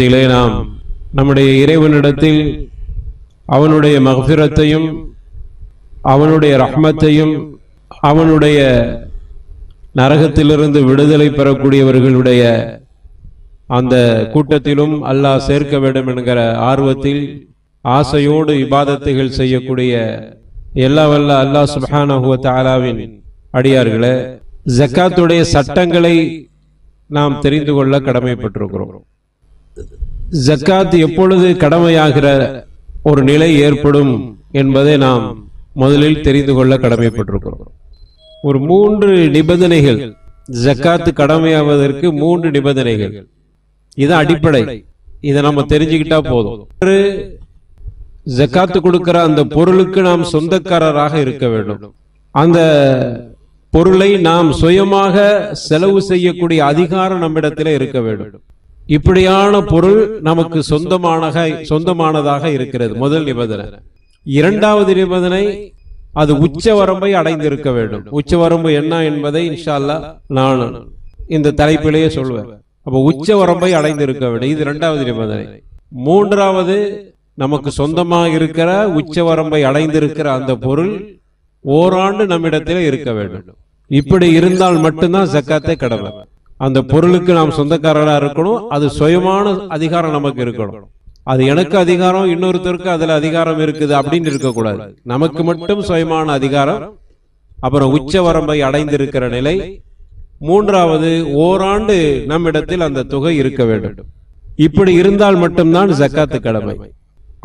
மத்தியிலே நாம் நம்முடைய இறைவனிடத்தில் அவனுடைய மகபிரத்தையும் அவனுடைய ரஹ்மத்தையும் அவனுடைய நரகத்திலிருந்து விடுதலை பெறக்கூடியவர்களுடைய அந்த கூட்டத்திலும் அல்லாஹ் சேர்க்க வேண்டும் என்கிற ஆர்வத்தில் ஆசையோடு இபாதத்துகள் செய்யக்கூடிய எல்லா வல்ல அல்லாஹ் சுப்ஹானஹு தாலாவின் தஆலாவின் அடியார்களே ஜக்காத்துடைய சட்டங்களை நாம் தெரிந்து கொள்ள கடமைப்பட்டிருக்கிறோம். ஜக்காத் எப்பொழுது கடமையாகிற ஒரு நிலை ஏற்படும் என்பதை நாம் முதலில் தெரிந்து கொள்ள கடமைப்பட்டிருக்கிறோம். ஒரு மூன்று நிபந்தனைகள். ஜக்காத்து கடமையாவதற்கு மூன்று நிபந்தனைகள். இது அடிப்படை. இதை நம்ம தெரிஞ்சுக்கிட்டா போதும். ஜக்காத்து கொடுக்கிற அந்த பொருளுக்கு நாம் சொந்தக்காரராக இருக்க வேண்டும். அந்த பொருளை நாம் சுயமாக செலவு செய்யக்கூடிய அதிகாரம் நம்மிடத்தில் இருக்க வேண்டும். இப்படியான பொருள் நமக்கு சொந்தமானக சொந்தமானதாக இருக்கிறது. முதல் நிபந்தனை. இரண்டாவது நிபந்தனை அது உச்ச வரம்பை அடைந்திருக்க வேண்டும். உச்ச வரம்பு என்ன என்பதை இன்ஷால்லா நான் இந்த தலைப்பிலேயே சொல்வேன். அப்ப உச்ச வரம்பை அடைந்திருக்க வேண்டும். இது இரண்டாவது நிபந்தனை. மூன்றாவது நமக்கு சொந்தமாக இருக்கிற உச்ச வரம்பை அடைந்திருக்கிற அந்த பொருள் ஓராண்டு நம்மிடத்தில் இருக்க வேண்டும். இப்படி இருந்தால் மட்டும்தான் ஜக்காத்தை கடமை. அந்த பொருளுக்கு நாம் சொந்தக்காரரா இருக்கணும் அது சுயமான அதிகாரம் நமக்கு இருக்கணும். அது எனக்கு அதிகாரம் இன்னொருத்தருக்கு அதுல அதிகாரம் இருக்குது அப்படின்னு இருக்கக்கூடாது. நமக்கு மட்டும் சுயமான அதிகாரம் அப்புறம் உச்ச வரம்பை அடைந்திருக்கிற நிலை மூன்றாவது ஓராண்டு நம்மிடத்தில் அந்த தொகை இருக்க வேண்டும். இப்படி இருந்தால் மட்டும்தான் ஜக்காத்து கடமை.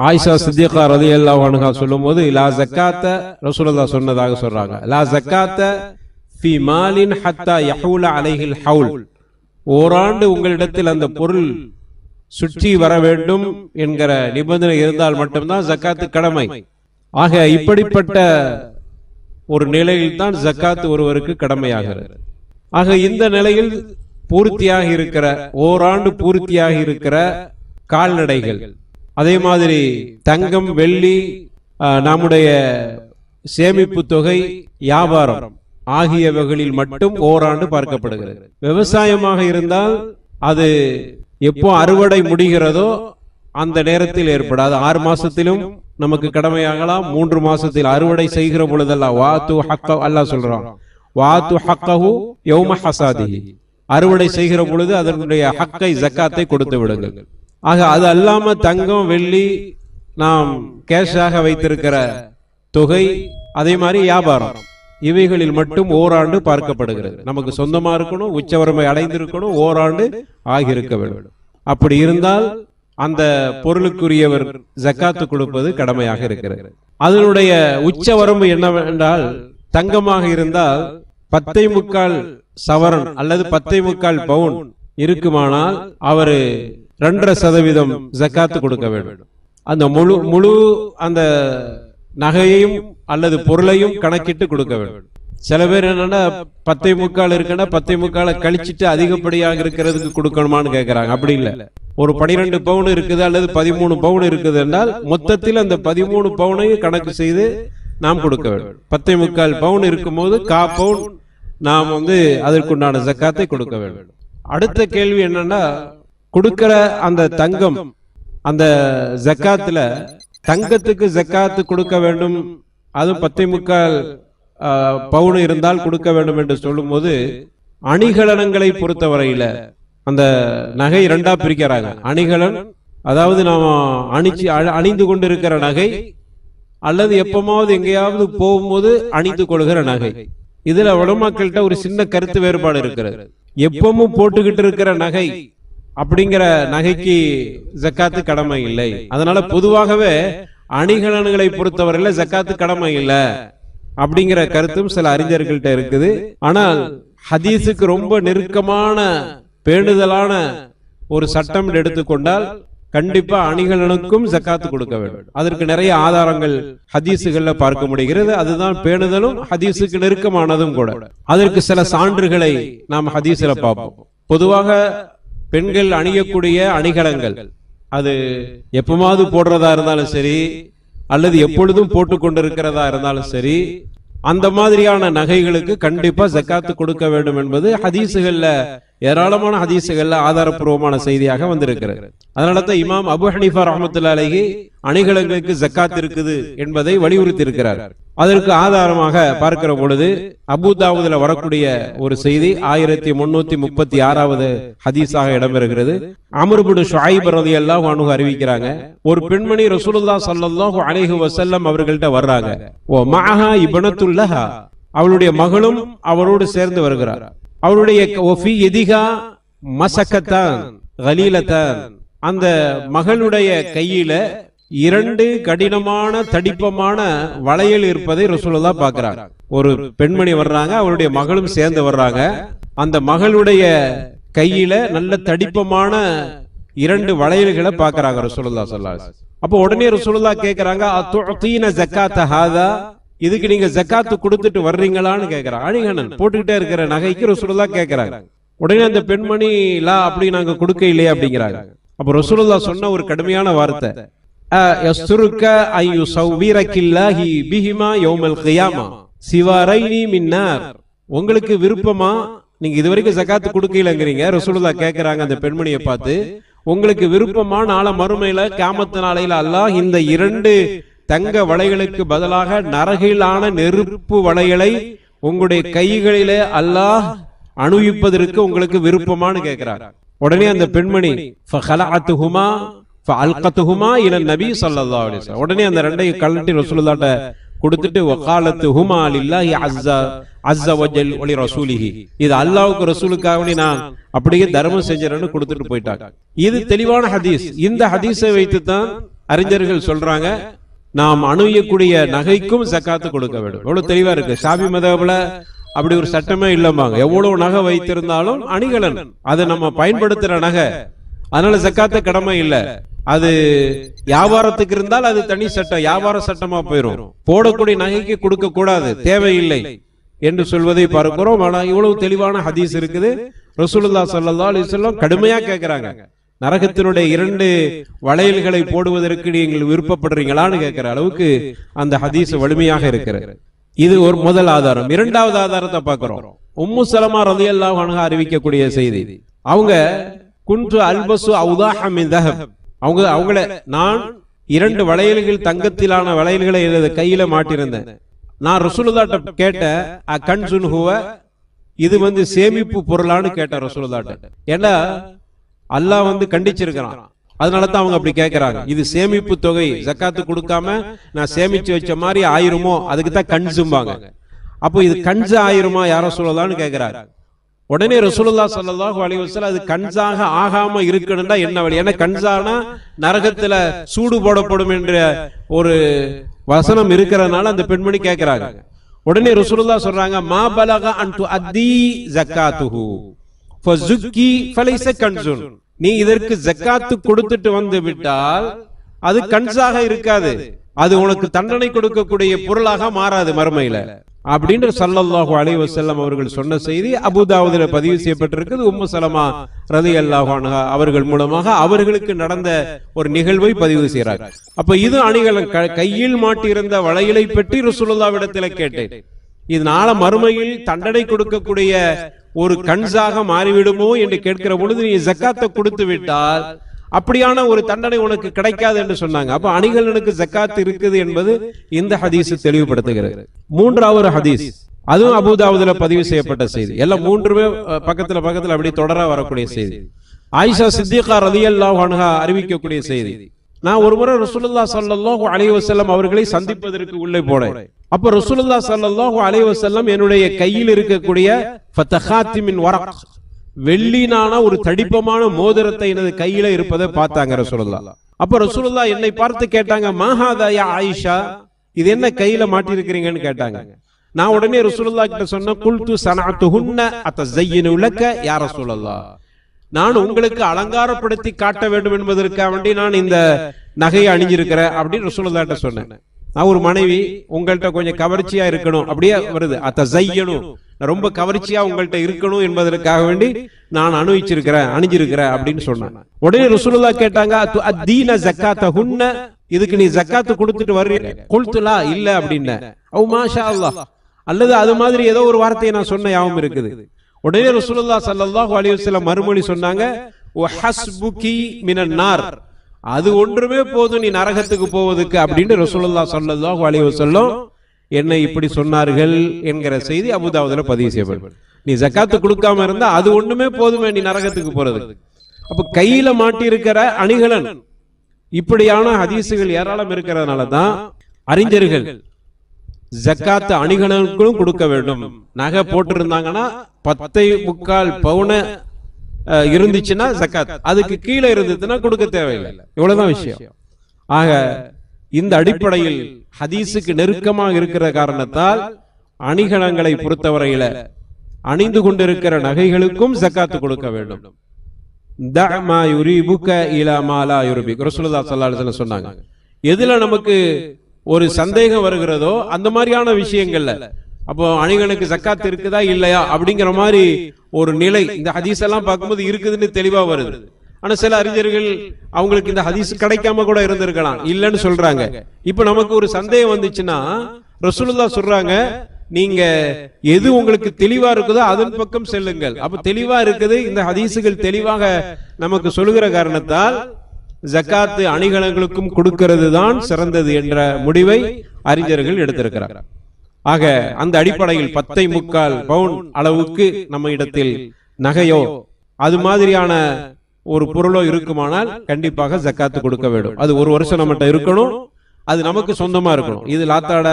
ஆயிஷா சித்திகா ரதி அல்லாஹ் சொல்லும் போது லா ஜக்காத்த ரசூலுல்லாஹ் சொன்னதாக சொல்றாங்க. லா ஜக்காத்த ஃபி மாலின் ஹத்தா யஹூல அலைஹில் ஹவுல் ஓராண்டு உங்களிடத்தில் அந்த பொருள் சுற்றி வர வேண்டும் என்கிற நிபந்தனை இருந்தால் மட்டும்தான் ஜக்காத்து கடமை. ஆக இப்படிப்பட்ட ஒரு நிலையில் தான் ஜக்காத்து ஒருவருக்கு கடமையாகிறது. ஆக இந்த நிலையில் பூர்த்தியாக இருக்கிற ஓராண்டு பூர்த்தியாக இருக்கிற கால்நடைகள் அதே மாதிரி தங்கம் வெள்ளி ஆஹ், நம்முடைய சேமிப்பு தொகை வியாபாரம் ஆகியவைகளில் மட்டும் ஓராண்டு பார்க்கப்படுகிறது. விவசாயமாக இருந்தால் அது எப்போ அறுவடை முடிகிறதோ அந்த நேரத்தில் ஏற்படாது. ஆறு மாசத்திலும் நமக்கு கடமையாகலாம். மூன்று மாசத்தில் அறுவடை செய்கிற பொழுதெல்லாம் வாத்து ஹக்க அல்லாஹ் சொல்றான். வாத்து ஹக்கஹு யௌம ஹசாதிஹி. அறுவடை செய்கிற பொழுது அதனுடைய ஹக்கை ஜக்காத்தை கொடுத்து விடுங்கள். ஆக அது அல்லாம தங்கம் வெள்ளி நாம் கேஷாக வைத்திருக்கிற தொகை அதே மாதிரி வியாபாரம். இவைகளில் மட்டும் ஓராண்டு பார்க்கப்படுகிறது. நமக்கு சொந்தமா இருக்கணும் உச்சவரமை அடைந்திருக்கணும் ஓராண்டு ஆகியிருக்க வேண்டும். அப்படி இருந்தால் அந்த பொருளுக்குரியவர் ஜக்காத்து கொடுப்பது கடமையாக இருக்கிறது. அதனுடைய உச்ச வரம்பு என்னவென்றால் தங்கமாக இருந்தால் பத்தை முக்கால் சவரன் அல்லது பத்தை முக்கால் பவுன் இருக்குமானால் அவரு ரெண்டரை சதவீதம் ஜக்காத்து கொடுக்க வேண்டும். அந்த முழு முழு அந்த நகையையும் அல்லது பொருளையும் கணக்கிட்டு கொடுக்க வேண்டும். சில பேர் என்னன்னா பத்தை முக்கால் இருக்குன்னா பத்தை முக்காலை கழிச்சிட்டு அதிகப்படியாக இருக்கிறதுக்கு கொடுக்கணுமான்னு கேட்கறாங்க அப்படி இல்ல. ஒரு பனிரெண்டு பவுன் இருக்குது அல்லது பதிமூணு பவுன் இருக்குது என்றால் மொத்தத்தில் அந்த பதிமூணு பவுனையும் கணக்கு செய்து நாம் கொடுக்க வேண்டும். பத்தை முக்கால் பவுன் இருக்கும்போது கா பவுன் நாம் வந்து அதற்குண்டான ஜக்காத்தை கொடுக்க வேண்டும். அடுத்த கேள்வி என்னன்னா கொடுக்கிற அந்த தங்கம் அந்த ஜக்காத்துல தங்கத்துக்கு ஜக்காத்து கொடுக்க வேண்டும். அதுவும் பத்தை முக்கால் பவுன் இருந்தால் கொடுக்க வேண்டும் என்று சொல்லும்போது அணிகலனங்களை பொறுத்தவரையில அந்த நகை ரெண்டா பிரிக்கிறாங்க. அணிகலன் அதாவது நாம அணிச்சு அணிந்து கொண்டிருக்கிற நகை அல்லது எப்பமாவது எங்கேயாவது போகும்போது அணிந்து கொள்கிற நகை. இதுல உலமாக்கள்கிட்ட ஒரு சின்ன கருத்து வேறுபாடு இருக்கிறது. எப்பவும் போட்டுக்கிட்டு இருக்கிற நகை அப்படிங்கிற நகைக்கு ஜக்காத்து கடமை இல்லை. அதனால பொதுவாகவே அணிகலன்களை பொறுத்தவரையில ஜக்காத்து கடமை இல்லை. அப்படிங்கிற கருத்தும் சில அறிஞர்கள்ட்ட இருக்குது. ஆனால் ஹதீஸுக்கு ரொம்ப நெருக்கமான பேணுதலான ஒரு சட்டம் எடுத்துக்கொண்டால் கண்டிப்பா அணிகலனுக்கும் ஜக்காத்து கொடுக்க வேண்டும். அதற்கு நிறைய ஆதாரங்கள் ஹதீஸுகள்ல பார்க்க முடிகிறது. அதுதான் பேணுதலும் ஹதீஸுக்கு நெருக்கமானதும் கூட. அதற்கு சில சான்றுகளை நாம் ஹதீஸ்ல பார்ப்போம். பொதுவாக பெண்கள் அணியக்கூடிய அணிகலங்கள் அது எப்பமாவது போடுறதா இருந்தாலும் சரி அல்லது எப்பொழுதும் போட்டு கொண்டிருக்கிறதா இருந்தாலும் சரி அந்த மாதிரியான நகைகளுக்கு கண்டிப்பா ஜக்காத்து கொடுக்க வேண்டும் என்பது ஹதீஸுகள்ல ஏராளமான ஹதீசுகள்ல ஆதாரப்பூர்வமான செய்தியாக வந்திருக்கிறது. அதனால தான் இமாம் அபு ஹனீஃபா ரஹமத்துல்லா அலைஹி அணிகலங்களுக்கு ஜக்காத் இருக்குது என்பதை வலியுறுத்தி இருக்கிறார் அதற்கு ஆதாரமாக பார்க்கிற பொழுது அபுதாவுதுல வரக்கூடிய ஒரு செய்தி ஆயிரத்தி முன்னூத்தி முப்பத்தி ஆறாவது ஹதீஸாக இடம்பெறுகிறது. அமர்புடு ஷாயிப் ரதி எல்லாம் அணுகு அறிவிக்கிறாங்க ஒரு பெண்மணி ரசூலுல்லா ஸல்லல்லாஹு அலைஹி வசல்லம் அவர்கள்ட்ட வர்றாங்க ஓ மகா இபனத்துல்லஹா அவளுடைய மகளும் அவரோடு சேர்ந்து வருகிறார். அவருடைய எதிகா மசக்கத்தான் கலீலத்தான். அந்த மகளுடைய கையில இரண்டு கடினமான தடிப்பமான வளையல் இருப்பதை ரசூலுல்லா பார்க்கிறார். ஒரு பெண்மணி வர்றாங்க அவருடைய மகளும் சேர்ந்து வர்றாங்க. அந்த மகளுடைய கையில நல்ல தடிப்பமான இரண்டு வளையல்களை பார்க்கறாங்க ரசூலுல்லா வஸல்லம். அப்போ உடனே ரசூலுல்லா கேக்குறாங்க இதுக்கு நீங்க ஜக்காத்து கொடுத்துட்டு வர்றீங்களான்னு கேக்குறாங்க அணிகணன் போட்டுக்கிட்டே இருக்கிற நகைக்கு ரசூலுல்லா கேக்குறாங்க உடனே அந்த பெண்மணி லா அப்படி நாங்க கொடுக்க இல்லையே? அப்படிங்கிறாங்க அப்ப ரசூலுல்லா சொன்ன ஒரு கடுமையான வார்த்தை. பிஹிமா உங்களுக்கு விருப்பமா? நீங்க இதுவரைக்கும் ஜகாத்து கொடுக்கலங்கிறீங்க. ரசூலுல்லா கேக்குறாங்க அந்த பெண்மணியை பார்த்து. உங்களுக்கு விருப்பமா? நாளை மறுமையில கியாமத்து நாளையில அல்லாஹ் இந்த இரண்டு தங்க வளைகளுக்கு பதிலாக நரகிலான நெருப்பு வளைகளை உங்களுடைய கைகளிலே அல்லாஹ் அணுவிப்பதற்கு உங்களுக்கு விருப்பமான்னு கேட்கிறார். உடனே அந்த பெண்மணி இல நபி உடனே அந்த ரெண்டையும் கழட்டி ரசூலுல்லாஹ்ட்ட கொடுத்துட்டு வகாலத்து ஹுமா லில்லாஹி அஸ்ஸா அஸ்ஸ வஜல் ஒலி ரசூலிஹி. இது அல்லாஹ்வுக்கு ரசூலுக்காக நான் அப்படியே தர்மம் செஞ்சறேன்னு கொடுத்துட்டு போயிட்டாங்க. இது தெளிவான ஹதீஸ். இந்த ஹதீஸை வைத்து தான் அறிஞர்கள் சொல்றாங்க. நாம் அணுகக்கூடிய நகைக்கும் சக்காத்து கொடுக்க வேண்டும். எவ்வளவு தெளிவா இருக்கு. சாமி மதபுல அப்படி ஒரு சட்டமே இல்லம்பாங்க. எவ்வளவு நகை வைத்திருந்தாலும் அணிகலன். அதை நம்ம பயன்படுத்துற நகை. அதனால சக்காத்த கடமை இல்ல. அது வியாபாரத்துக்கு இருந்தால் அது தனி சட்டம். வியாபார சட்டமா போயிடும் போடக்கூடிய நகைக்கு கொடுக்க கூடாது. தேவையில்லை என்று சொல்வதை பார்க்கிறோம். ஆனா இவ்வளவு தெளிவான ஹதீஸ் இருக்குது. ரசூலுல்லா ஸல்லல்லாஹு கடுமையா கேக்குறாங்க. நரகத்தினுடைய இரண்டு வளையல்களை போடுவதற்கு நீங்கள் விருப்பப்படுறீங்களான்னு கேட்கிற அளவுக்கு அந்த ஹதீஸ் வலிமையாக இருக்கிறது. இது ஒரு முதல் ஆதாரம். இரண்டாவது ஆதாரத்தை பார்க்கிறோம். உம்மு சலமா ரலியல்லாஹு அறிவிக்கக்கூடிய செய்தி. அவங்க குன்று அல்பசு அவுதாஹ அவங்க அவங்கள நான் இரண்டு வளையல்கள் தங்கத்திலான வளையல்களை எனது கையில மாட்டிருந்தேன். நான் ரசூலுல்லாட்ட கேட்ட அ கண் சுன்ஹுவ இது வந்து சேமிப்பு பொருளான்னு கேட்டேன் ரசூலுல்லாட்ட. ஏன்னா அல்லாஹ் வந்து கண்டிச்சிருக்கிறான். அதனால தான் அவங்க அப்படி கேட்கறாங்க இது சேமிப்பு தொகை ஜக்காத்து கொடுக்காம நான் சேமிச்சு வச்ச மாதிரி ஆயிருமோ? அதுக்கு தான் கண்சும்பாங்க அப்போ இது கன்சு ஆயிருமா? யாரோ சொல்லலாம்னு கேட்கிறாரு உடனே ரசூலுல்லா ஸல்லல்லாஹு அலைஹி அது கன்சாக ஆகாம இருக்கணும்னா என்ன வழி? ஏன்னா கன்சானா நரகத்துல சூடு போடப்படும் என்ற ஒரு வசனம் இருக்கிறதுனால அந்த பெண்மணி கேட்கிறாங்க உடனே ரசூலுல்லா சொல்றாங்க மா பலக அன் துஅத்தி ஜக்காத்துஹு. நீ இதற்கு ஜக்காத்து கொடுத்துட்டு வந்து விட்டால் அது கன்சாக இருக்காது. அது உனக்கு தண்டனை கொடுக்கக்கூடிய பொருளாக மாறாது மறுமையில. அப்படின்னு சல்லல்லாஹு அலைஹி வஸல்லம் அவர்கள் சொன்ன செய்தி அபுதாவுதுல பதிவு செய்யப்பட்டிருக்கிறது. உம்மு சலமா ரதி அன்ஹா அவர்கள் மூலமாக அவர்களுக்கு நடந்த ஒரு நிகழ்வை பதிவு செய்கிறார். அப்ப இது அணிகள் க- கையில் மாட்டியிருந்த வளையலை பற்றி ரசூலுல்லாவிடத்துல கேட்டேன். இதனால மறுமையில் தண்டனை கொடுக்கக்கூடிய ஒரு கன்சாக மாறிவிடுமோ என்று கேட்கிற பொழுது நீ ஜக்காத்தை கொடுத்து விட்டால் அப்படியான ஒரு தண்டனை உனக்கு கிடைக்காது என்று சொன்னாங்க. அப்ப அணிகலனுக்கு ஜக்காத் இருக்குது என்பது இந்த ஹதீஸ் தெளிவுபடுத்துகிறது. மூன்றாவது ஹதீஸ். அதுவும் அபுதாவுதுல பதிவு செய்யப்பட்ட செய்தி. எல்லாம் மூன்றுமே பக்கத்துல பக்கத்துல அப்படி தொடர வரக்கூடிய செய்தி. ஆயிஷா சித்திகா ரலியல்லாஹு அன்ஹா அறிவிக்கக்கூடிய செய்தி. நான் ஒரு முறை ரசூலுல்லாஹ் ஸல்லல்லாஹு அலைஹி வஸல்லம் அவர்களை சந்திப்பதற்கு உள்ளே போனேன். அப்ப ரசூலுல்லாஹ் ஸல்லல்லாஹு அலைஹி வஸல்லம் என்னுடைய கையில் இருக்கக்கூடிய ஃபதஹாத்திமின் வரக். வெள்ளினான ஒரு தடிப்பமான மோதிரத்தை எனது கையில இருப்பதை பார்த்தாங்க ரசூலுல்லா அப்ப ரசூலுல்லா என்னை பார்த்து கேட்டாங்க மாஹாதா ஆயிஷா? இது என்ன கையில மாட்டிருக்கிறீங்கன்னு கேட்டாங்க. நான் உடனே ரசூலுல்லாஹ் கிட்ட சொன்ன குல்து சனஅத்துஹுன்ன அத்தஸையினு உலக்க யா ரசூலல்லாஹ். நான் உங்களுக்கு அலங்காரப்படுத்தி காட்ட வேண்டும் என்பதற்காக வேண்டி நான் இந்த நகையை அணிஞ்சிருக்கிறேன் அப்படின்னு ரசூலுல்லாஹ்ட்ட சொன்னேன். நான் ஒரு மனைவி உங்கள்கிட்ட கொஞ்சம் கவர்ச்சியா இருக்கணும். அப்படியே வருது அத்த செய்யணும் ரொம்ப கவர்ச்சியா உங்கள்கிட்ட இருக்கணும் என்பதற்காக வேண்டி நான் அனுபவிச்சிருக்கிறேன் அணிஞ்சிருக்கிறேன் அப்படின்னு சொன்னேன். உடனே ரசூலுல்லா கேட்டாங்க "அத்து அத்தீன ஜக்காத்த ஹுன்ன இதுக்கு நீ ஜக்காத்து கொடுத்துட்டு வர்றீங்க கொல்துலா இல்ல அப்படின்னு. ஓ மாஷா அல்லது அது மாதிரி ஏதோ ஒரு வார்த்தையை நான் சொன்ன யாவும் இருக்குது. உடனே ரசூலுல்லாஹ் ஸல்லல்லாஹு அலைஹி வஸல்லம் மறுமொழி சொன்னாங்க "வஹஸ்புகி மினன் நார். அது ஒன்றுமே போதும் நீ நரகத்துக்கு போவதுக்கு அப்படின்னு ரசூலுல்லாஹ் ஸல்லல்லாஹு அலைஹி வஸல்லம் என்னை இப்படி சொன்னார்கள் என்கிற செய்தி அபுதாவுதுல பதிவு செய்யப்படும். நீ ஜக்காத்து கொடுக்காம இருந்தா அது ஒண்ணுமே போதுமே நீ நரகத்துக்கு போறது. அப்ப கையில மாட்டி இருக்கிற அணிகலன் இப்படியான ஹதீசுகள் ஏராளம் இருக்கிறதுனால தான் அறிஞர்கள் ஜக்காத்து அணிகலனுக்கும் கொடுக்க வேண்டும். நகை போட்டிருந்தாங்கன்னா பத்தை முக்கால் பவுன இருந்துச்சுன்னா ஜக்காத். அதுக்கு கீழே இருந்ததுன்னா கொடுக்க தேவையில்லை. இவ்வளவுதான் விஷயம். ஆக இந்த அடிப்படையில் ஹதீஸுக்கு நெருக்கமாக இருக்கிற காரணத்தால் அணிகலங்களை பொறுத்தவரையில அணிந்து கொண்டிருக்கிற நகைகளுக்கும் ஜக்காத்து கொடுக்க வேண்டும். சொன்னாங்க. எதுல நமக்கு ஒரு சந்தேகம் வருகிறதோ அந்த மாதிரியான விஷயங்கள்ல அப்போ அணிகனுக்கு சக்காத்து இருக்குதா இல்லையா அப்படிங்கிற மாதிரி ஒரு நிலை இந்த ஹதீஸ் எல்லாம் பார்க்கும்போது இருக்குதுன்னு தெளிவா வருது. ஆனா சில அறிஞர்கள் அவங்களுக்கு இந்த ஹதீஸ் கிடைக்காம கூட இருந்திருக்கலாம். இல்லைன்னு சொல்றாங்க. இப்ப நமக்கு ஒரு சந்தேகம் வந்துச்சுன்னா ரசூலுல்லா சொல்றாங்க நீங்க எது உங்களுக்கு தெளிவா இருக்குதோ அதன் பக்கம் செல்லுங்கள். அப்ப தெளிவா இருக்குது இந்த ஹதீசுகள் தெளிவாக நமக்கு சொல்லுகிற காரணத்தால் ஜக்காத்து அணிகலங்களுக்கும் கொடுக்கிறது தான் சிறந்தது என்ற முடிவை அறிஞர்கள் எடுத்திருக்கிறார். ஆக அந்த அடிப்படையில் பத்தை முக்கால் பவுன் அளவுக்கு நம்ம இடத்தில் நகையோ அது மாதிரியான ஒரு பொருளோ இருக்குமானால் கண்டிப்பாக ஜக்காத்து கொடுக்க வேண்டும். அது ஒரு வருஷம் நம்மகிட்ட இருக்கணும். அது நமக்கு சொந்தமா இருக்கணும். இது லாத்தாட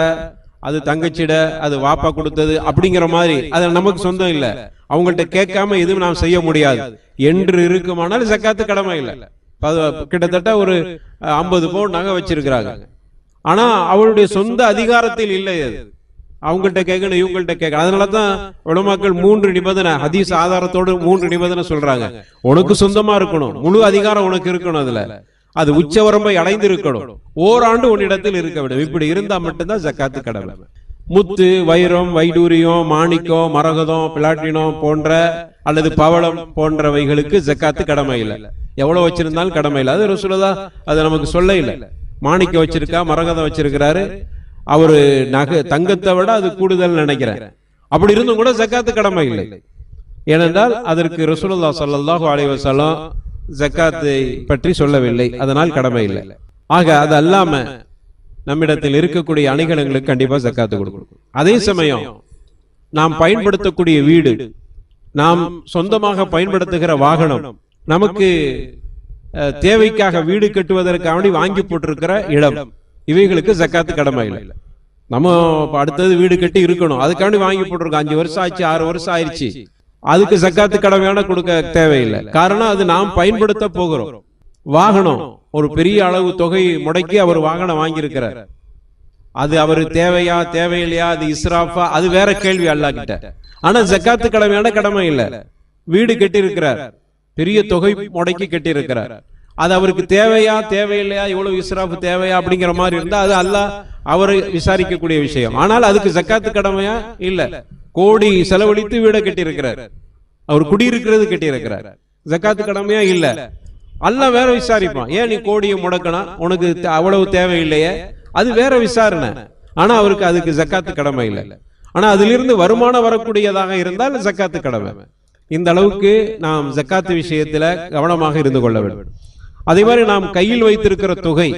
அது தங்கச்சிட அது வாப்பா கொடுத்தது அப்படிங்கிற மாதிரி அது நமக்கு சொந்தம் இல்ல. அவங்கள்ட்ட கேட்காம எதுவும் நாம் செய்ய முடியாது. என்று இருக்குமானால் ஜக்காத்து கடமை இல்லை. கிட்டத்தட்ட ஒரு ஐம்பது பவுன் நகை வச்சிருக்கிறாங்க. ஆனா அவளுடைய சொந்த அதிகாரத்தில் இல்லை அது. அவங்கள்ட்ட கேட்கணும் இவங்கள்ட்ட கேட்கணும். அதனால தான் உலமாக்கள் மூன்று நிபந்தனை ஹதீஸ் ஆதாரத்தோடு மூன்று நிபந்தனை சொல்றாங்க. உனக்கு சொந்தமா இருக்கணும் முழு அதிகாரம் உனக்கு இருக்கணும் அதுல. அது உச்சவரம்பை அடைந்து இருக்கணும் ஓராண்டு உன்னிடத்தில் இருக்க வேண்டும். இப்படி இருந்தா மட்டும்தான் ஜக்காத்து கடவுள் முத்து வைரம் வைடூரியம் மாணிக்கம் மரகதம் பிளாட்டினம் போன்ற அல்லது பவளம் போன்றவைகளுக்கு ஜக்காத்து கடமை இல்லை. எவ்வளவு வச்சிருந்தாலும் கடமை இல்லை. அது ரசூலுல்லா அது நமக்கு சொல்ல இல்லை. மாணிக்கம் வச்சிருக்கா மரகதம் வச்சிருக்கிறாரு. அவரு நகை தங்கத்தை விட அது கூடுதல் நினைக்கிறேன். அப்படி இருந்தும் கூட ஜக்காத்து கடமை இல்லை. ஏனென்றால் அதற்கு ரசூலுல்லா சல்லாஹூ அலைவசலம் ஜக்காத்தை பற்றி சொல்லவில்லை. அதனால் கடமை இல்லை. ஆக அது அல்லாம நம்மிடத்தில் இருக்கக்கூடிய அணிகலங்களுக்கு கண்டிப்பா ஜக்காத்து கொடுக்கணும் அதே சமயம் நாம் பயன்படுத்தக்கூடிய வீடு நாம் சொந்தமாக பயன்படுத்துகிற வாகனம் நமக்கு தேவைக்காக வீடு கட்டுவதற்காக வேண்டி வாங்கி போட்டிருக்கிற இடம் இவைகளுக்கு ஜக்காத்து கடமை இல்லை நம்ம அடுத்தது வீடு கட்டி இருக்கணும். அதுக்காண்டி வாங்கி போட்டிருக்கோம். அஞ்சு வருஷம் ஆச்சு ஆறு வருஷம் ஆயிடுச்சு அதுக்கு ஜக்காத்து கடமையான கொடுக்க தேவையில்லை. காரணம் அது நாம் பயன்படுத்த போகிறோம். வாகனம் ஒரு பெரிய அளவு தொகை முடக்கி அவர் வாகனம் வாங்கியிருக்கிறார். அது அவர் தேவையா தேவையில்லையா அது இஸ்ராஃபா அது வேற கேள்வி அல்லா கிட்ட ஆனா ஜக்காத்து கடமையான கடமை இல்ல. வீடு கட்டி இருக்கிறார் பெரிய தொகை முடக்கி கட்டி இருக்கிறார் அது அவருக்கு தேவையா தேவையில்லையா இவ்வளவு இஸ்ராஃபு தேவையா அப்படிங்கிற மாதிரி இருந்தா அது அல்ல அவரை விசாரிக்கக்கூடிய விஷயம். ஆனால் அதுக்கு ஜக்காத்து கடமையா? இல்ல. கோடி செலவழித்து வீடை கட்டியிருக்கிறார். அவர் குடியிருக்கிறது கட்டியிருக்கிறார். ஜக்காத்து கடமையா? இல்ல. அல்ல வேற விசாரிப்பான். ஏன் நீ கோடியை முடக்கணும் உனக்கு அவ்வளவு தேவையில்லையே. அது வேற விசாரணை. ஆனா அவருக்கு அதுக்கு ஜக்காத்து கடமை இல்லை. ஆனா அதிலிருந்து வருமானம் வரக்கூடியதாக இருந்தால் ஜக்காத்து கடமை. இந்த அளவுக்கு நாம் ஜக்காத்து விஷயத்துல கவனமாக இருந்து கொள்ள வேண்டும். அதே மாதிரி நாம் கையில் வைத்திருக்கிற தொகை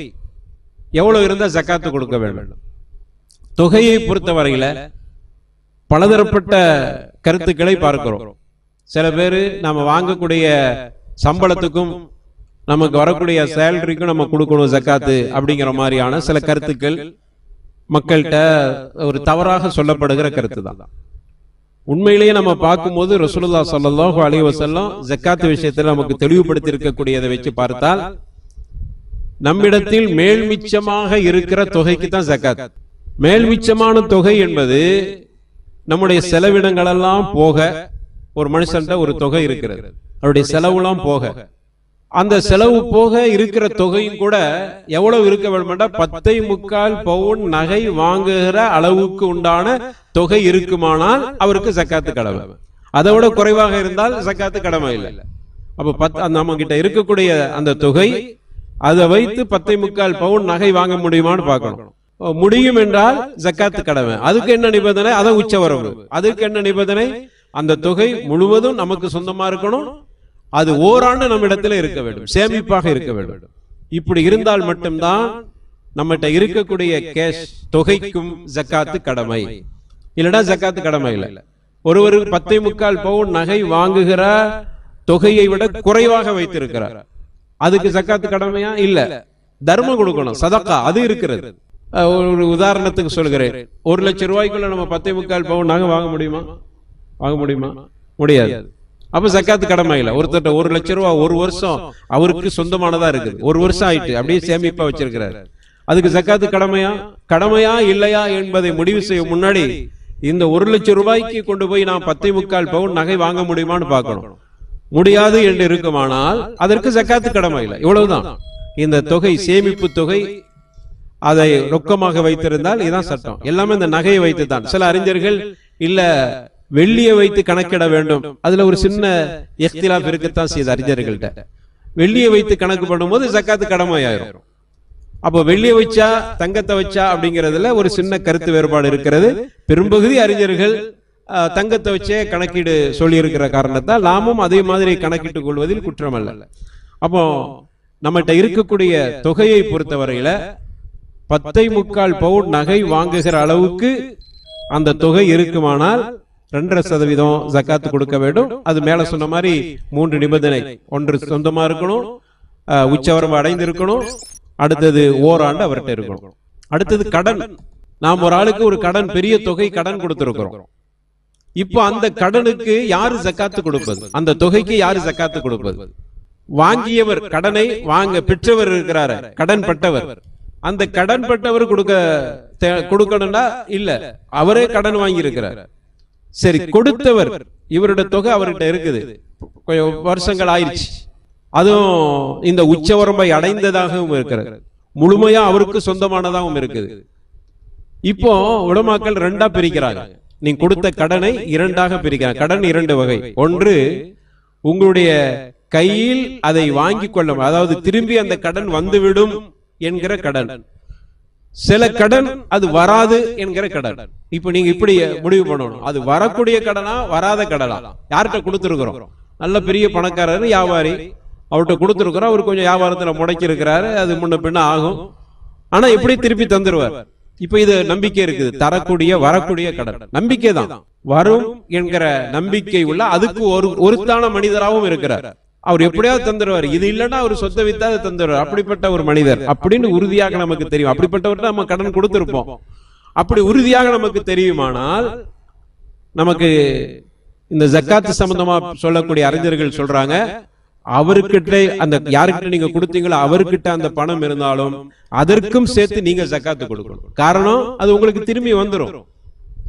எவ்வளவு இருந்தா ஜக்காத்து கொடுக்க வேண்டும். தொகையை பொறுத்தவரையில பலதரப்பட்ட கருத்துக்களை பார்க்கிறோம். சில பேர் நாம வாங்கக்கூடிய சம்பளத்துக்கும் நமக்கு வரக்கூடிய சேலரிக்கும் நம்ம கொடுக்கணும் ஜக்காத்து அப்படிங்கிற மாதிரியான சில கருத்துக்கள் மக்கள்கிட்ட ஒரு தவறாக சொல்லப்படுகிற கருத்து தான் உண்மையிலேயே நம்ம பார்க்கும்போது ரசூலுல்லா சல்லாஹூ அலைஹி வஸல்லம் ஜக்காத்து விஷயத்துல நமக்கு தெளிவுபடுத்தி இருக்கக்கூடியதை வச்சு பார்த்தால் நம்மிடத்தில் மேல்மிச்சமாக இருக்கிற தொகைக்கு தான் ஜக்காத். மேல்மிச்சமான தொகை என்பது நம்முடைய செலவினங்களெல்லாம் போக ஒரு மனுஷன்ட்ட ஒரு தொகை இருக்கிறது. அவருடைய செலவுலாம் போக. அந்த செலவு போக இருக்கிற தொகையும் கூட எவ்வளவு இருக்க வேண்டும்னா பத்தை முக்கால் பவுன் நகை வாங்குகிற அளவுக்கு உண்டான தொகை இருக்குமானால் அவருக்கு சக்காத்து கடமை. அதை விட குறைவாக இருந்தால் சக்காத்து கடமை இல்லை. அப்ப பத் நம்ம கிட்ட இருக்கக்கூடிய அந்த தொகை அதை வைத்து பத்தை முக்கால் பவுன் நகை வாங்க முடியுமான்னு பார்க்கணும். முடியும் என்றால் ஜக்காத்து கடமை. அதுக்கு என்ன நிபந்தனை? அதான் உச்சவரம்பு அதுக்கு என்ன நிபந்தனை? அந்த தொகை முழுவதும் நமக்கு சொந்தமா இருக்கணும். அது ஓராண்டு நம்ம இடத்துல இருக்க வேண்டும். சேமிப்பாக இருக்க வேண்டும். இப்படி இருந்தால் மட்டும்தான் நம்மகிட்ட இருக்கக்கூடிய கேஷ் தொகைக்கும் ஜக்காத்து கடமை. இல்லடா ஜக்காத்து கடமை இல்லை. ஒருவர் பத்தை முக்கால் பவுன் நகை வாங்குகிற தொகையை விட குறைவாக வைத்திருக்கிறார். அதுக்கு ஜக்காத்து கடமையா? இல்ல. தர்மம் கொடுக்கணும். சதக்கா அது இருக்கிறது. ஒரு உதாரணத்துக்கு சொல்கிறேன். ஒரு லட்சம் ரூபாய்க்குள்ள நம்ம பத்தை முக்கால் பவுன் நகை வாங்க முடியுமா? வாங்க முடியுமா? முடியாது. அப்ப ஜக்காத்து கடமை இல்லை. ஒருத்தர்ட்ட ஒரு லட்சம் ரூபாய் ஒரு வருஷம் அவருக்கு சொந்தமானதா இருக்குது. ஒரு வருஷம் ஆயிட்டு அப்படியே சேமிப்பா வச்சிருக்கிறாரு. அதுக்கு ஜக்காத்து கடமையா? கடமையா இல்லையா என்பதை முடிவு செய்ய முன்னாடி இந்த ஒரு லட்சம் ரூபாய்க்கு கொண்டு போய் நான் பத்தை முக்கால் பவுன் நகை வாங்க முடியுமான்னு பார்க்கணும். முடியாது என்று இருக்குமானால் அதற்கு ஜக்காத்து கடமை இல்லை. இவ்வளவுதான். இந்த தொகை சேமிப்பு தொகை அதை ரொக்கமாக வைத்திருந்தால் இதான் சட்டம். எல்லாமே இந்த நகையை வைத்து தான் சில அறிஞர்கள் இல்ல வெள்ளியை வைத்து கணக்கிட வேண்டும். அதுல ஒரு சின்ன எஃப்திலாப் இருக்கத்தான் செய்யுது அறிஞர்கள்ட்ட. வெள்ளியை வைத்து கணக்கு பண்ணும்போது ஜக்காத்து கடமையாயிரும். அப்போ வெள்ளியை வச்சா தங்கத்தை வச்சா அப்படிங்கிறதுல ஒரு சின்ன கருத்து வேறுபாடு இருக்கிறது. பெரும்பகுதி அறிஞர்கள் தங்கத்தை வச்சே கணக்கீடு சொல்லி இருக்கிற காரணத்தால் நாமும் அதே மாதிரி கணக்கிட்டுக் கொள்வதில் குற்றம் அல்ல அப்போ நம்மகிட்ட இருக்கக்கூடிய தொகையை பொறுத்தவரையில பத்தை முக்கால் பவுன் நகை வாங்குகிற அளவுக்கு அந்த தொகை இருக்குமானால் ரெண்டரை சதவீதம் ஜக்காத்து கொடுக்க வேண்டும். அது மேல சொன்ன மாதிரி மூன்று நிபந்தனை. ஒன்று சொந்தமா இருக்கணும் உச்சவரம் அடைந்திருக்கணும் அடுத்தது ஓராண்டு அவர்கிட்ட இருக்கணும். அடுத்தது கடன். நாம் ஒரு ஆளுக்கு ஒரு கடன் பெரிய தொகை கடன் கொடுத்துருக்கிறோம். இப்போ அந்த கடனுக்கு யாரு ஜக்காத்து கொடுப்பது? அந்த தொகைக்கு யாரு ஜக்காத்து கொடுப்பது? வாங்கியவர் கடனை வாங்க பெற்றவர் இருக்கிறாரு கடன் பட்டவர். அந்த கடன் பட்டவர் கொடுக்க கொடுக்கணும்னா இல்ல அவரே கடன் வாங்கி இருக்கிறார் சரி கொடுத்தவர். இவரோட தொகை அவர்கிட்ட இருக்குது. கொஞ்சம் வருஷங்கள் ஆயிடுச்சு. அதுவும் இந்த உச்சவரம்பை அடைந்ததாகவும் இருக்கிறது. முழுமையா அவருக்கு சொந்தமானதாகவும் இருக்குது. இப்போ உலமாக்கள் ரெண்டா பிரிக்கிறாங்க. நீங்க கொடுத்த கடனை இரண்டாக பிரிக்கிறாங்க. கடன் இரண்டு வகை. ஒன்று உங்களுடைய கையில் அதை வாங்கி கொள்ள அதாவது திரும்பி அந்த கடன் வந்துவிடும் என்கிற கடன். சில கடன் அது வராது என்கிற கடன். இப்போ நீங்க இப்படி முடிவு பண்ணணும். அது வரக்கூடிய கடனா? வராத கடனா? யார்கிட்ட கொடுத்துருக்குறோம்? நல்ல பெரிய பணக்காரர் வியாபாரி அவர்கிட்ட கொடுத்துருக்குறோம். அவர் கொஞ்சம் வியாபாரத்துல முடக்கி இருக்கிறாரு அது முன்ன பின்ன ஆகும். ஆனா எப்படி திருப்பி தந்துருவார். இப்ப இது நம்பிக்கை இருக்குது. தரக்கூடிய வரக்கூடிய கடன். நம்பிக்கை தான் வரும் என்கிற நம்பிக்கை உள்ள அதுக்கு ஒரு ஒருத்தான மனிதராகவும் இருக்கிறார். அவர் எப்படியாவது தந்துடுவார் இது இல்லைன்னா அவர் சொத்தை வித்தாது தந்துடுவார் அப்படிப்பட்ட ஒரு மனிதர். அப்படின்னு உறுதியாக நமக்கு தெரியும். அப்படிப்பட்டவர்கிட்ட நம்ம கடன் கொடுத்துருப்போம். அப்படி உறுதியாக நமக்கு தெரியுமானால் நமக்கு இந்த ஜக்காத்து சம்பந்தமா சொல்லக்கூடிய அறிஞர்கள் சொல்றாங்க அவர்கிட்ட அந்த யாருக்கிட்ட நீங்க கொடுத்தீங்களோ அவர்கிட்ட அந்த பணம் இருந்தாலும் அதற்கும் சேர்த்து நீங்க ஜக்காத்து கொடுக்கணும். காரணம் அது உங்களுக்கு திரும்பி வந்துரும்.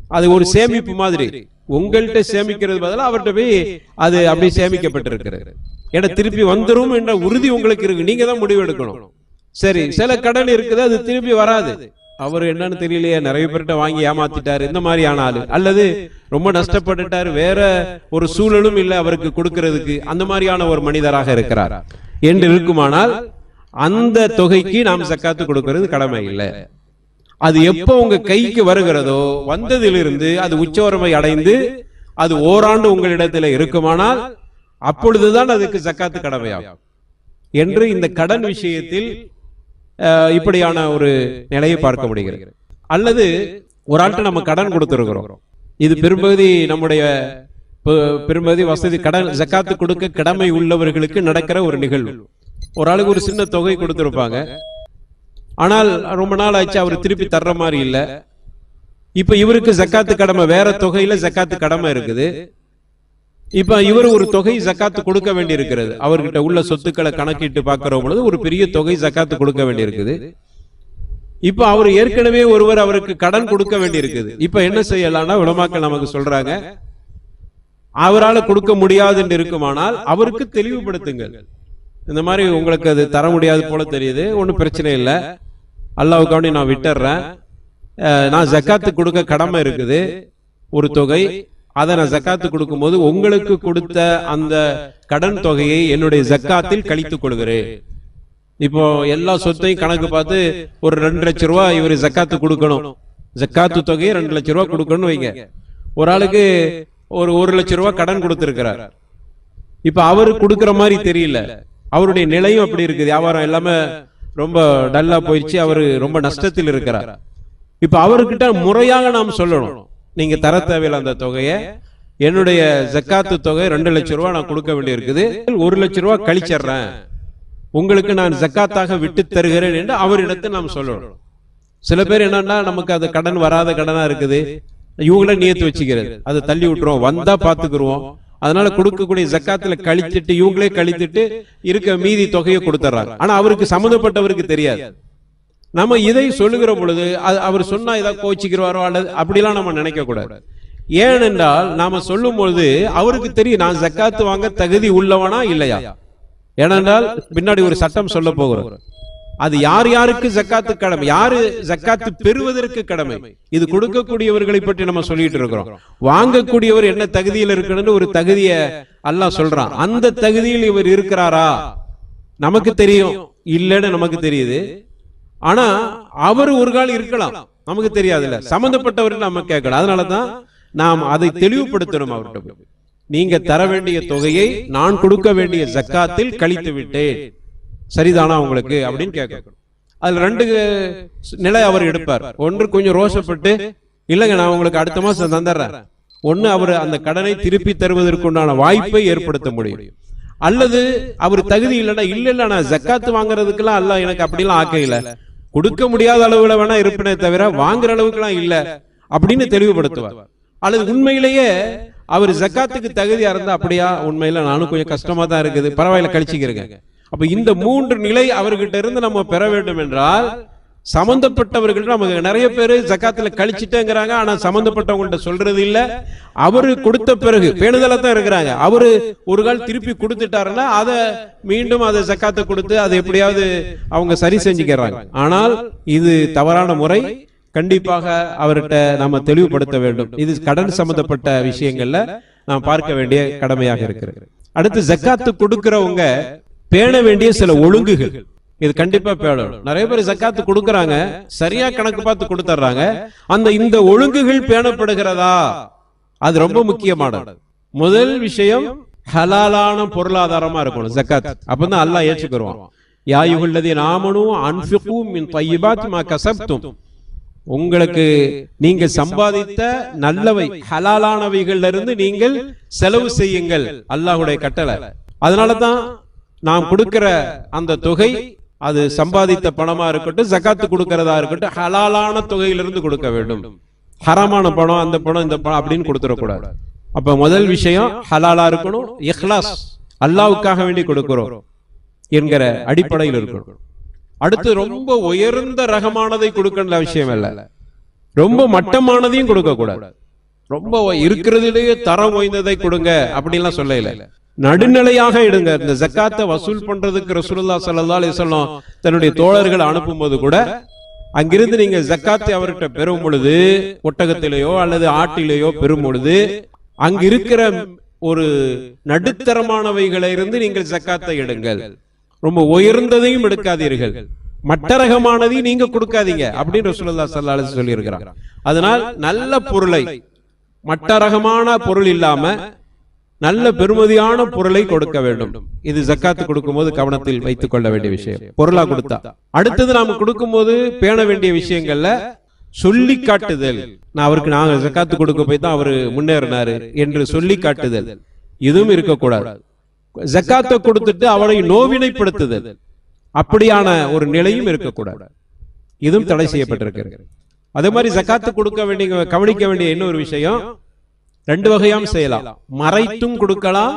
அது ஒரு சேமிப்பு மாதிரி. உங்கள்கிட்ட சேமிக்கிறது பதிலா அவர்கிட்ட போய் அது அப்படி சேமிக்கப்பட்டிருக்கிறது. ஏன்னா திருப்பி வந்துரும் என்ற உறுதி உங்களுக்கு இருக்கு. நீங்க தான் முடிவு எடுக்கணும். சரி சில கடன் இருக்குது. அது திருப்பி வராது. அவர் என்னன்னு தெரியலையே. நிறைய பேர்கிட்ட வாங்கி ஏமாத்திட்டாரு. இந்த மாதிரி ஆனாலு அல்லது ரொம்ப நஷ்டப்பட்டுட்டாரு. வேற ஒரு சூழலும் இல்லை அவருக்கு கொடுக்கிறதுக்கு. அந்த மாதிரியான ஒரு மனிதராக இருக்கிறார். என்று இருக்குமானால் அந்த தொகைக்கு நாம் சக்காத்து கொடுக்கிறது கடமை இல்லை. அது எப்போ உங்க கைக்கு வருகிறதோ வந்ததிலிருந்து அது உச்சவரமை அடைந்து அது ஓராண்டு உங்களிடத்தில் இருக்குமானால் அப்பொழுதுதான் அதுக்கு ஜக்காத்து கடமையாகும். என்று இந்த கடன் விஷயத்தில் இப்படியான ஒரு நிலையை பார்க்க முடிகிறது. அல்லது ஒரு ஆள்கிட்ட நம்ம கடன் கொடுத்துருக்கிறோம். இது பெரும்பகுதி நம்முடைய பெரும்பகுதி வசதி கடன் ஜக்காத்து கொடுக்க கடமை உள்ளவர்களுக்கு நடக்கிற ஒரு நிகழ்வு. ஒரு ஆளுக்கு ஒரு சின்ன தொகை கொடுத்திருப்பாங்க. ஆனால் ரொம்ப நாள் ஆச்சு அவர் திருப்பி தர்ற மாதிரி இல்லை. இப்போ இவருக்கு ஜக்காத்து கடமை வேற தொகையில ஜக்காத்து கடமை இருக்குது. இப்ப இவர் ஒரு தொகை ஜக்காத்து கொடுக்க வேண்டி இருக்கிறது அவர்கிட்ட உள்ள சொத்துக்களை கணக்கிட்டு பார்க்கிற பொழுது ஒரு பெரிய தொகை ஜக்காத்து கொடுக்க வேண்டி இருக்குது இப்ப அவர் ஏற்கனவே ஒருவர் அவருக்கு கடன் கொடுக்க வேண்டி இருக்குது இப்ப என்ன செய்யலாம்னா உலமாக்கள் நமக்கு சொல்றாங்க அவரால் கொடுக்க முடியாது என்று இருக்குமானால் அவருக்கு தெளிவுபடுத்துங்கள். இந்த மாதிரி உங்களுக்கு அது தர முடியாது போல தெரியுது. ஒன்றும் பிரச்சனை இல்லை. அல்லாவுக்காண்டி நான் விட்டுறேன். நான் ஜக்காத்து கொடுக்க கடமை இருக்குது. ஒரு தொகை. அதை நான் ஜக்காத்து கொடுக்கும்போது உங்களுக்கு கொடுத்த அந்த கடன் தொகையை என்னுடைய ஜக்காத்தில் கழித்துக் கொள்கிறேன். இப்போ எல்லா சொத்தையும் கணக்கு பார்த்து ஒரு ரெண்டு லட்சம் ரூபாய் இவர் ஜக்காத்து கொடுக்கணும். ஜக்காத்து தொகையை ரெண்டு லட்சம் ரூபாய் கொடுக்கணும்னு வைங்க. ஒரு ஆளுக்கு ஒரு ஒரு லட்சம் ரூபாய் கடன் கொடுத்திருக்கிறார். இப்ப அவரு கொடுக்கிற மாதிரி தெரியல. அவருடைய நிலையும் அப்படி இருக்குது. வியாபாரம் எல்லாமே ரொம்ப டல்லா போயிடுச்சு அவரு ரொம்ப நஷ்டத்தில் இருக்கிறார். இப்ப அவர்கிட்ட முறையாக நாம் சொல்லணும். நீங்க தர தேவையில்ல அந்த தொகையை என்னுடைய ஜக்காத்து தொகை ரெண்டு லட்சம் ரூபா நான் கொடுக்க வேண்டியிருக்குது. ஒரு லட்சம் ரூபாய் கழிச்சிடுறேன். உங்களுக்கு நான் ஜக்காத்தாக விட்டு தருகிறேன் என்று அவரிடத்தை நாம் சொல்லணும். சில பேர் என்னன்னா நமக்கு அது கடன் வராத கடனா இருக்குது. இவங்கள நியத்து வச்சுக்கிறது. அதை தள்ளி விட்டுருவோம். வந்தா பாத்துக்குருவோம் அதனால கொடுக்கக்கூடிய ஜக்காத்துல கழிச்சிட்டு இவங்களே கழித்துட்டு இருக்க மீதி தொகையை கொடுத்துறாங்க ஆனா அவருக்கு சம்மந்தப்பட்டவருக்கு தெரியாது. நம்ம இதை சொல்லுகிற பொழுது அது அவர் சொன்னா ஏதாவது கோச்சிக்கிறவாரோ அல்லது அப்படிலாம் நம்ம நினைக்க கூடாது. ஏனென்றால் நாம சொல்லும் பொழுது அவருக்கு தெரியும் நான் ஜக்காத்து வாங்க தகுதி உள்ளவனா இல்லையா? ஏனென்றால் பின்னாடி ஒரு சட்டம் சொல்ல போகிறோம். அது யார் யாருக்கு ஜக்காத்து கடமை? யாரு ஜக்காத்து பெறுவதற்கு கடமை? இது கொடுக்கக்கூடியவர்களை பற்றி நம்ம சொல்லிட்டு இருக்கிறோம். வாங்கக்கூடியவர் என்ன தகுதியில் இருக்கணும்னு ஒரு தகுதியை அல்லாஹ் சொல்றான். அந்த தகுதியில் இவர் இருக்கிறாரா? நமக்கு தெரியும். இல்லைன்னு நமக்கு தெரியுது. ஆனா அவர் ஒரு கால் இருக்கலாம். நமக்கு தெரியாதுல்ல. சம்பந்தப்பட்டவர் நம்ம கேட்கலாம். அதனாலதான் நாம் அதை தெளிவுபடுத்தணும் அவர்கிட்ட. நீங்க தர வேண்டிய தொகையை நான் கொடுக்க வேண்டிய ஜக்காத்தில் கழித்து விட்டேன். சரிதானா உங்களுக்கு அப்படின்னு கேட்கணும் அதுல ரெண்டு நிலை அவர் எடுப்பார். ஒன்று கொஞ்சம் ரோஷப்பட்டு இல்லைங்க நான் உங்களுக்கு அடுத்த மாசம் தந்துடுறேன். ஒண்ணு அவர் அந்த கடனை திருப்பி தருவதற்குண்டான வாய்ப்பை ஏற்படுத்த முடியும். அல்லது அவர் தகுதி இல்லைன்னா இல்ல இல்ல நான் ஜக்காத்து வாங்குறதுக்கெல்லாம் அல்ல எனக்கு அப்படிலாம் ஆக்கையில கொடுக்க முடியாத அளவுல வேணா இருப்பினே தவிர வாங்குற அளவுக்குலாம் இல்ல அப்படின்னு தெளிவுபடுத்துவார். அல்லது உண்மையிலேயே அவர் ஜக்காத்துக்கு தகுதியா இருந்தா அப்படியா? உண்மையில நானும் கொஞ்சம் கஷ்டமா தான் இருக்குது. பரவாயில்ல கழிச்சுக்கிறேங்க. அப்ப இந்த மூன்று நிலை அவர்கிட்ட இருந்து நம்ம பெற வேண்டும் என்றால் சம்பந்தப்பட்டவர்கள் நமக்கு நிறைய பேர் ஜக்காத்துல கழிச்சிட்டேங்கிறாங்க ஆனா சம்பந்தப்பட்டவங்கள்ட்ட சொல்றது இல்ல. அவரு கொடுத்த பிறகு பேணுதலா தான் இருக்கிறாங்க. அவரு ஒரு கால் திருப்பி கொடுத்துட்டாருன்னா அதை மீண்டும் அதை ஜக்காத்தை கொடுத்து அதை எப்படியாவது அவங்க சரி செஞ்சுக்கிறாங்க. ஆனால் இது தவறான முறை. கண்டிப்பாக அவர்கிட்ட நாம தெளிவுபடுத்த வேண்டும். இது கடன் சம்பந்தப்பட்ட விஷயங்கள்ல நாம் பார்க்க வேண்டிய கடமையாக இருக்கிறது. அடுத்து ஜக்காத்து கொடுக்கிறவங்க பேண வேண்டிய சில ஒழுங்குகள். இது கண்டிப்பா பேணணும். நிறைய பேர் ஜக்காத்து கொடுக்கறாங்க சரியா கணக்கு பார்த்து கொடுத்துறாங்க அந்த இந்த ஒழுங்குகள் பேணப்படுகிறதா? அது ரொம்ப முக்கியமானது. முதல் விஷயம் ஹலாலான பொருளாதாரமா இருக்கணும் ஜக்காத். அப்பதான் அல்லாஹ் ஏற்றுக்குருவான். யாயுகுள்ளதி நாமனும் அன்ஃபிகு மின் தய்யிபாத் மா கசப்தும். உங்களுக்கு நீங்க சம்பாதித்த நல்லவை ஹலாலானவைகள்ல இருந்து நீங்கள் செலவு செய்யுங்கள் அல்லாஹுடைய கட்டளை. அதனாலதான் நாம் கொடுக்கிற அந்த தொகை அது சம்பாதித்த பணமா இருக்கட்டும் ஜகாத்து கொடுக்கறதா இருக்கட்டும் ஹலாலான தொகையிலிருந்து கொடுக்க வேண்டும். ஹராமான பணம் அந்த பணம் இந்த பணம் அப்படின்னு கொடுத்துடக்கூடாது. அப்ப முதல் விஷயம் ஹலாலா இருக்கணும் இஹ்லாஸ். அல்லாவுக்காக வேண்டி கொடுக்கிறோம் என்கிற அடிப்படையில் இருக்கணும். அடுத்து ரொம்ப உயர்ந்த ரகமானதை கொடுக்கின்ற விஷயம் இல்ல. ரொம்ப மட்டமானதையும் கொடுக்க கூடாது ரொம்ப இருக்கிறதுலேயே தரம் ஓய்ந்ததை கொடுங்க அப்படின்லாம் சொல்லல. நடுநிலையாக இடுங்க இந்த ஜக்காத்தை வசூல் பண்றதுக்கு ரசூலுல்லா சல்லா அலைஹி தன்னுடைய தோழர்களை அனுப்பும்போது கூட அங்கிருந்து நீங்க ஜக்காத்தை அவர்கிட்ட பெறும் பொழுது ஒட்டகத்திலேயோ அல்லது ஆட்டிலேயோ பெறும் பொழுது அங்க இருக்கிற ஒரு நடுத்தரமானவைகளை இருந்து நீங்கள் ஜக்காத்தை எடுங்கள். ரொம்ப உயர்ந்ததையும் எடுக்காதீர்கள். மட்டரகமானதையும் நீங்க கொடுக்காதீங்க அப்படின்னு ரசூலுல்லா சல்லா அலைஹி சொல்லியிருக்கிறார். அதனால் நல்ல பொருளை மட்டரகமான பொருள் இல்லாம நல்ல பெருமதியான பொருளை கொடுக்க வேண்டும். இது ஜக்காத்து கொடுக்கும்போது கவனத்தில் வைத்துக் கொள்ள வேண்டிய விஷயம். பொருளா கொடுத்தா. அடுத்தது நாம கொடுக்கும்போது பேண வேண்டிய விஷயங்கள்ல சொல்லி காட்டுதல். நான் அவருக்கு நாங்க ஜக்காத்து கொடுக்க போய் தான் அவரு முன்னேறினாரு என்று சொல்லி காட்டுதல். இதுவும் இருக்கக்கூடாது. ஜக்காத்தை கொடுத்துட்டு அவரை நோவினைப்படுத்துதல். அப்படியான ஒரு நிலையும் இருக்கக்கூடாது. இதுவும் தடை செய்யப்பட்டிருக்கிறது. அதே மாதிரி ஜக்காத்து கொடுக்க வேண்டிய கவனிக்க வேண்டிய இன்னொரு விஷயம் ரெண்டு வகையாம் செய்யலாம். மறைத்தும் கொடுக்கலாம்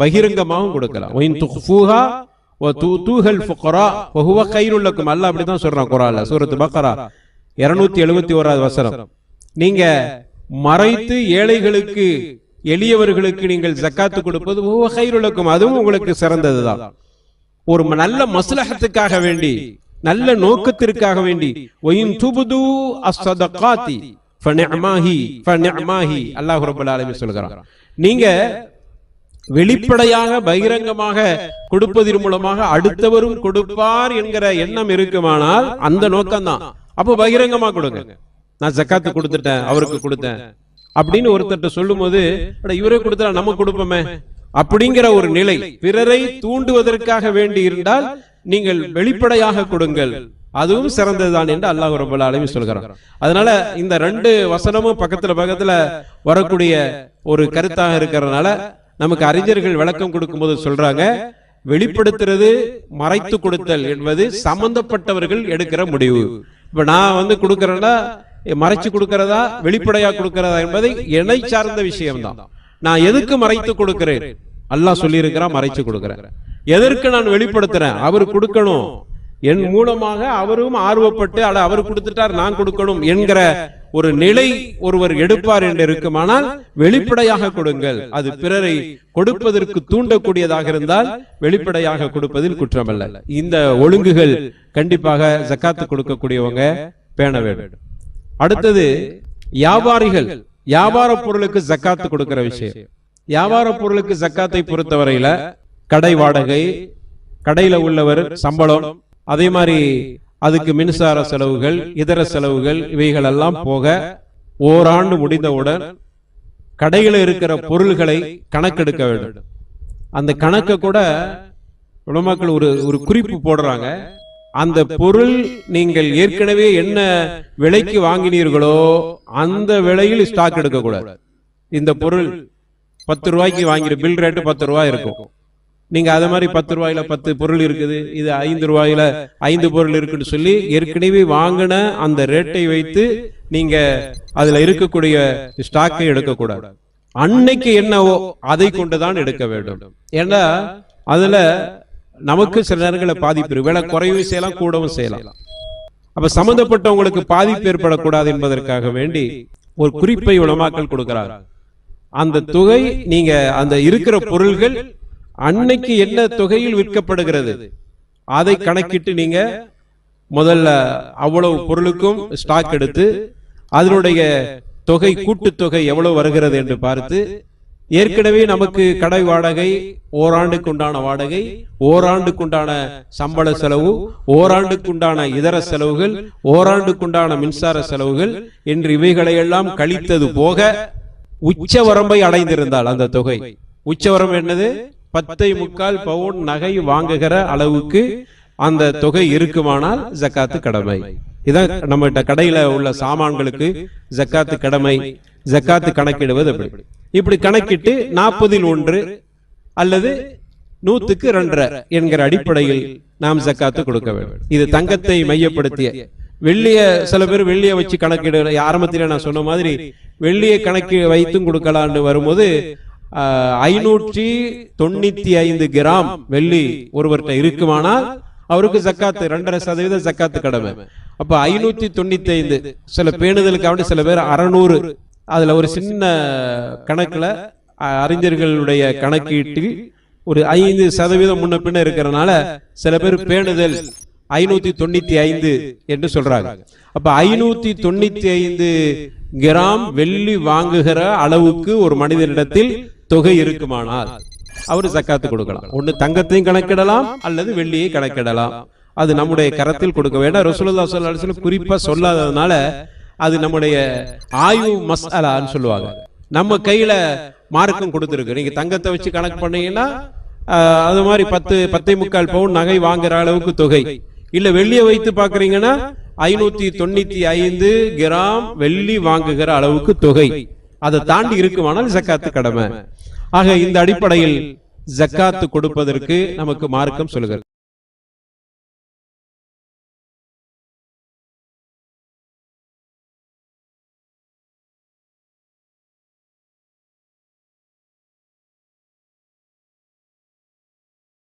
பகிரங்கமாகவும் கொடுக்கலாம். ஒயின் துஃபூஹா வ தூஹல் ஃபுகரா வஹுவ கைருல் லக்கும் அல்லாஹ் அப்படி தான் சொல்றான் குர்ஆன்ல சூரத்து பக்ரா 271 ஓராவது வசனம். நீங்க மறைத்து ஏழைகளுக்கு எளியவர்களுக்கு நீங்கள் ஜக்காத்து கொடுப்பது வஹுவ கைருல் அதுவும் உங்களுக்கு சிறந்ததுதான். ஒரு நல்ல மசுலகத்துக்காக வேண்டி நல்ல நோக்கத்திற்காக வேண்டி ஒயின் துபுது அஸ்ஸதகாத்தி ஃபனிஅமாஹி அல்லாஹ் ரப்பல் சொல்கிறான் நீங்க வெளிப்படையாக பகிரங்கமாக கொடுப்பதன் மூலமாக அடுத்தவரும் கொடுப்பார் என்கிற எண்ணம் இருக்குமானால் அந்த நோக்கம் தான் அப்போ பகிரங்கமா கொடுங்க. நான் ஜக்காத்து கொடுத்துட்டேன் அவருக்கு கொடுத்தேன் அப்படின்னு ஒருத்தர்ட்ட சொல்லும் போது இவரே கொடுத்தா நம்ம கொடுப்போமே? அப்படிங்கிற ஒரு நிலை. பிறரை தூண்டுவதற்காக வேண்டி இருந்தால் நீங்கள் வெளிப்படையாக கொடுங்கள். அதுவும் சிறந்ததுதான் என்று அல்லாஹ் ரபுல் ஆலமீன் சொல்கிறான். அதனால இந்த ரெண்டு வசனமும் பக்கத்துல பக்கத்துல வரக்கூடிய ஒரு கருத்தாக இருக்கிறதுனால நமக்கு அறிஞர்கள் விளக்கம் கொடுக்கும்போது சொல்றாங்க வெளிப்படுத்துறது மறைத்து கொடுத்தல் என்பது சம்பந்தப்பட்டவர்கள் எடுக்கிற முடிவு. இப்ப நான் வந்து கொடுக்கறேன்னா மறைச்சு கொடுக்கறதா வெளிப்படையா கொடுக்கறதா என்பதை என்னை சார்ந்த விஷயம்தான். நான் எதுக்கு மறைத்து கொடுக்கிறேன்? அல்லாஹ் சொல்லியிருக்கிறான் மறைச்சு கொடுக்கிறேன். எதற்கு நான் வெளிப்படுத்துறேன்? அவர் கொடுக்கணும். என் மூலமாக அவரும் ஆர்வப்பட்டு அட அவர் கொடுத்துட்டார் நான் கொடுக்கணும் என்கிற ஒரு நிலை ஒருவர் எடுப்பார் என்று இருக்குமானால் வெளிப்படையாக கொடுங்கள். அது பிறரை கொடுப்பதற்கு தூண்டக்கூடியதாக இருந்தால் வெளிப்படையாக கொடுப்பதில் குற்றமல்ல. இந்த ஒழுங்குகள் கண்டிப்பாக ஜக்காத்து கொடுக்கக்கூடியவங்க பேண வேண்டும். அடுத்தது வியாபாரிகள். வியாபார பொருளுக்கு ஜக்காத்து கொடுக்கிற விஷயம். வியாபார பொருளுக்கு ஜக்காத்தை பொறுத்தவரையில கடை வாடகை கடையில உள்ளவர் சம்பளம் அதே மாதிரி அதுக்கு மின்சார செலவுகள் இதர செலவுகள் இவைகள் எல்லாம் போக ஓராண்டு முடிந்தவுடன் கடையில இருக்கிற பொருள்களை கணக்கெடுக்க வேண்டும். அந்த கணக்கை கூட உலமாக்கள் ஒரு ஒரு குறிப்பு போடுறாங்க. அந்த பொருள் நீங்கள் ஏற்கனவே என்ன விலைக்கு வாங்கினீர்களோ அந்த விலையில் ஸ்டாக் எடுக்கக்கூடாது. இந்த பொருள் பத்து ரூபாய்க்கு வாங்கிற பில் ரேட்டு பத்து ரூபாய் இருக்கும். நீங்க அத மாதிரி பத்து ரூபாயில பத்து பொருள் இருக்குது இது ஐந்து ரூபாயில ஐந்து பொருள் இருக்குன்னு சொல்லி ஏற்கனவே வாங்கின அந்த ரேட்டை வைத்து நீங்க அதுல இருக்கக்கூடிய ஸ்டாக்கை எடுக்கக்கூடாது. அன்னைக்கு என்னவோ அதை கொண்டுதான் எடுக்க வேண்டும். ஏன்னா அதுல நமக்கு சில நேரங்களில் பாதிப்பு இருக்கு. விலை குறைவும் செய்யலாம் கூடவும் செய்யலாம். அப்ப சம்பந்தப்பட்டவங்களுக்கு பாதிப்பு ஏற்படக்கூடாது என்பதற்காக வேண்டி ஒரு குறிப்பை உலமாக்கல் கொடுக்கிறார். அந்த தொகை நீங்க அந்த இருக்கிற பொருள்கள் அன்னைக்கு என்ன தொகையில் விற்கப்படுகிறது? அதை கணக்கிட்டு நீங்க முதல்ல அவ்வளவு பொருளுக்கும் ஸ்டாக் எடுத்து அதனுடைய தொகை கூட்டுத்தொகை எவ்வளவு வருகிறது என்று பார்த்து ஏற்கனவே நமக்கு கடை வாடகை ஓராண்டுக்கு உண்டான வாடகை ஓராண்டுக்கு உண்டான சம்பள செலவு ஓராண்டுக்கு உண்டான இதர செலவுகள் ஓராண்டுக்கு உண்டான மின்சார செலவுகள் என்று இவைகளையெல்லாம் கழித்தது போக உச்ச வரம்பை அடைந்திருந்தால் அந்த தொகை. உச்சவரம் என்னது? பத்தை முக்கால் பவுன் நகை வாங்குகிற அளவுக்கு அந்த தொகை இருக்குமானால் ஜக்காத்து கடமை. இதான் நம்மகிட்ட கடையில உள்ள சாமான்களுக்கு ஜக்காத்து கடமை. ஜக்காத்து கணக்கிடுவது எப்படி? இப்படி கணக்கிட்டு நாற்பதில் ஒன்று அல்லது நூத்துக்கு ரெண்டரை என்கிற அடிப்படையில் நாம் ஜக்காத்து கொடுக்க வேண்டும். இது தங்கத்தை மையப்படுத்திய வெள்ளிய சில பேர் வெள்ளிய வச்சு கணக்கிடு ஆரம்பத்தில் நான் சொன்ன மாதிரி வெள்ளிய கணக்கு வைத்தும் கொடுக்கலான்னு வரும்போது ஐநூற்றி தொண்ணூத்தி ஐந்து கிராம் வெள்ளி ஒருவர்கிட்ட இருக்குமானால் அவருக்கு சக்காத்து ரெண்டரை சதவீதம் சக்காத்து கடமை. அப்ப ஐநூத்தி தொண்ணூத்தி ஐந்து. சில பேணுதலுக்காக சில பேர் அறநூறு. அதுல ஒரு சின்ன கணக்குல அஹ், அறிஞர்களுடைய கணக்கீட்டில் ஒரு ஐந்து சதவீதம் முன்ன பின்ன இருக்கிறனால சில பேர் பேணுதல் ஐநூத்தி தொண்ணூத்தி ஐந்து என்று சொல்றாங்க. அப்ப ஐநூத்தி தொண்ணூத்தி ஐந்து கிராம் வெள்ளி வாங்குகிற அளவுக்கு ஒரு மனிதனிடத்தில் தொகை இருக்குமானால் அவர் ஜக்காத்து கொடுக்கலாம். ஒண்ணு தங்கத்தையும் கணக்கிடலாம் அல்லது வெள்ளியை கணக்கிடலாம். அது நம்முடைய கரத்தில் கொடுக்க வேண்டாம். ரசூலுல்லா ஸல்லல்லாஹு குறிப்பா சொல்லாததுனால அது நம்முடைய ஆயு மசாலான்னு சொல்லுவாங்க. நம்ம கையில மார்க்கம் கொடுத்துருக்கு. நீங்க தங்கத்தை வச்சு கணக்கு பண்ணீங்கன்னா ஆஹ், அது மாதிரி பத்து பத்தை முக்கால் பவுன் நகை வாங்குற அளவுக்கு தொகை. இல்ல வெள்ளியை வைத்து பாக்குறீங்கன்னா ஐநூத்தி தொண்ணூத்தி ஐந்து கிராம் வெள்ளி வாங்குகிற அளவுக்கு தொகை. அதை தாண்டி இருக்குமானால் ஜக்காத்து கடமை. ஆக இந்த அடிப்படையில் ஜக்காத்து கொடுப்பதற்கு நமக்கு மார்க்கம் சொல்லுகிறது.